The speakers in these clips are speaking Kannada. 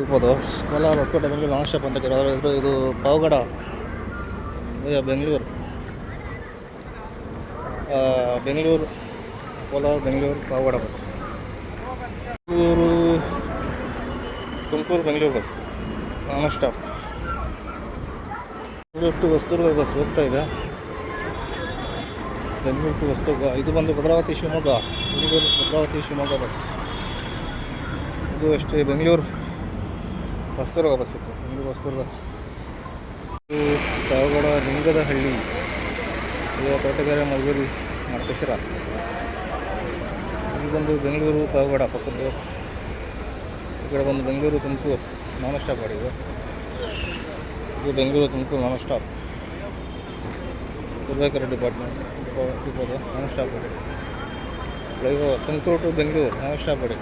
ಇರ್ಬೋದು ಕೋಲಾರ ಹೊಸಕೋಟೆ ಬೆಂಗಳೂರು ಲಾಂಗ್ ಸ್ಟಾಪ್ ಅಂತ ಕೇಳಿದ್ರೆ ಇದು Pavagada Bengaluru. Bengaluru, Kolar, Bengaluru, Pavagada bus. Tumakuru Tumakuru, Bengaluru bus non stop. Bengaluru to Hosadurga bus ಹೋಗ್ತಾ ಇದೆ. ಬೆಂಗಳೂರು ಟು ಹೊಸದುರ್ಗ, ಇದು ಬಂದು ಭದ್ರಾವತಿ ಶಿವಮೊಗ್ಗ. ಬೆಂಗಳೂರು ಭದ್ರಾವತಿ ಶಿವಮೊಗ್ಗ ಬಸ್. ಇದು ಅಷ್ಟೇ ಬೆಂಗಳೂರು. ಹೊಸದುರ್ಗ ಬಸ್ ಇತ್ತು ಬೆಂಗಳೂರು ಹೊಸದುರ್ಗ? ಇದು ಪಾವಗಡ ಲಿಂಗದಹಳ್ಳಿ. ಇದು ತೋಟಗಾರ ಮಲಗುರಿ ಮಾರ್ಕೇಶ್ವರ ಇಲ್ಲಿ ಬಂದು ಬೆಂಗಳೂರು ಪಾವಗಡ ಪಕ್ಕದ್ದು. ಈ ಕಡೆ ಬಂದು ಬೆಂಗಳೂರು, ತುಮಕೂರು, ನಾನ್ ಸ್ಟಾಪ್ ಗಾಡಿ ಇದು. Bengaluru, Tumakuru non stop. ತುರ್ಬೇಕರ department, depot ಡಿಪೋದು ನಾನ್ ಸ್ಟಾಪ್ ಗಾಡಿ. Flyover, Tumakuru to Bengaluru, non stop ಗಾಡಿ.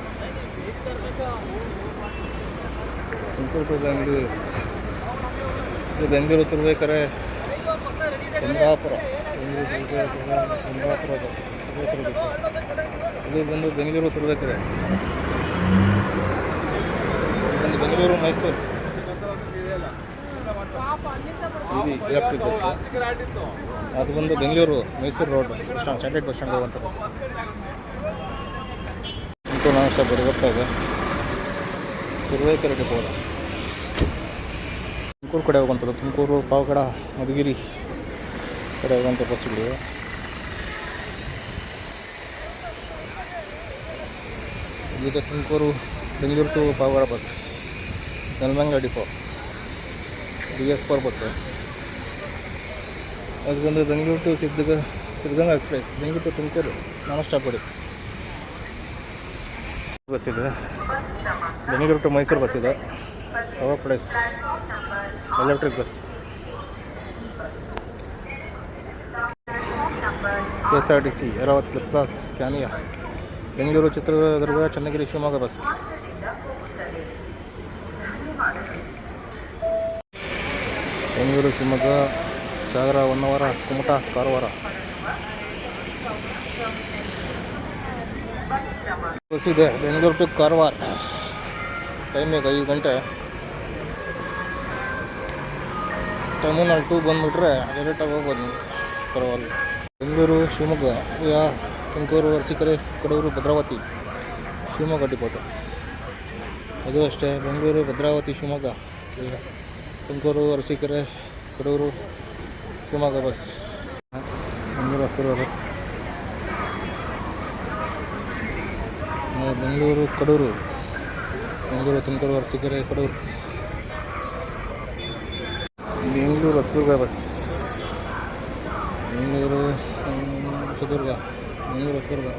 ತುಮಕೂರು ಟು ಬೆಂಗಳೂರು ಇದು ಬೆಂಗಳೂರು ಕುಂದಾಪುರ ಬೆಂಗಳೂರು ಬಸ್ ಇಲ್ಲಿ ಇದು ಬಂದು ಬೆಂಗಳೂರು ತುರ್ಬೇಕಾರೆ ಬಂದು ಬೆಂಗಳೂರು ಮೈಸೂರು. ಇದು ಎಲೆಕ್ಟ್ರಿಕ್ ಬಸ್ ಅದು ಬಂದು Bengaluru Mysuru road standard bus stand ಹೋಗುವಂಥ ಬಸ್ ಇಂಟು ನಾನ್ ಸ್ಟಾಪ್ ಇದೆ ತುರುವೇಕೆರೆ ಅದು. ತುಮಕೂರು ಕಡೆ ಹೋಗುವಂಥದ್ದು. ತುಮಕೂರು, ಪಾವಗಡ, ಮಧುಗಿರಿ ಕಡೆ ಹೋಗುವಂಥ ಬಸ್ಸುಗಳು. ಈಗ Tumakuru, Bengaluru to Pavagada bus. Nelamangala depot. D S four bus ಅದು ಬಂದು Bengaluru to ಸಿದ್ಧಗ Siddaganga express. Bengaluru to Tumakuru. Non stop bus ಇದೆ. ಬೆಂಗಳೂರು ಟು ಮೈಸೂರು ಬಸ್ ಇದೆ. Power place electric bus K S R T C Airavat club class plus Scania Bengaluru, Chitradurga, Channagiri, Shivamogga bus Bengaluru, Shivamogga, Sagara, Honnavar, Kumta, Karwar. Bus ಇದೆ, ಬೆಂಗಳೂರು ಟು ಕಾರವಾರ. ಟೈಮ್ ಈಗ ಐದು ಗಂಟೆ. ಟರ್ಮಿನಲ್ ಟೂ ಬಂದುಬಿಟ್ರೆ ಡೈರೆಕ್ಟಾಗಿ ಹೋಗ್ಬೋದು ನೀವು. ಪರವಾಗಿಲ್ಲ. ಬೆಂಗಳೂರು, ಶಿವಮೊಗ್ಗ ಯಾ ತುಮಕೂರು, ಅರಸೀಕೆರೆ ಕಡೂರು ಭದ್ರಾವತಿ, ಶಿವಮೊಗ್ಗ ಡಿಪೋಟು ಅದು ಅಷ್ಟೇ. ಬೆಂಗಳೂರು, ಭದ್ರಾವತಿ, ಶಿವಮೊಗ್ಗ ಈಗ ತುಮಕೂರು, ಅರಸೀಕೆರೆ ಕಡೂರು ಶಿವಮೊಗ್ಗ ಬಸ್ ಬೆಂಗಳೂರು ಹಸಿರು ಬಸ್ ಬೆಂಗಳೂರು ಕಡೂರು ಬೆಂಗಳೂರು ತುಮಕೂರು ಅರಸೀಕೆರೆ ಕಡೂರು. ಬೆಂಗಳೂರು ಹೊಸದುರ್ಗ ಬಸ್. ಬೆಂಗಳೂರು ಹೊಸದುರ್ಗ ಬೆಂಗಳೂರು ಹೊಸದುರ್ಗ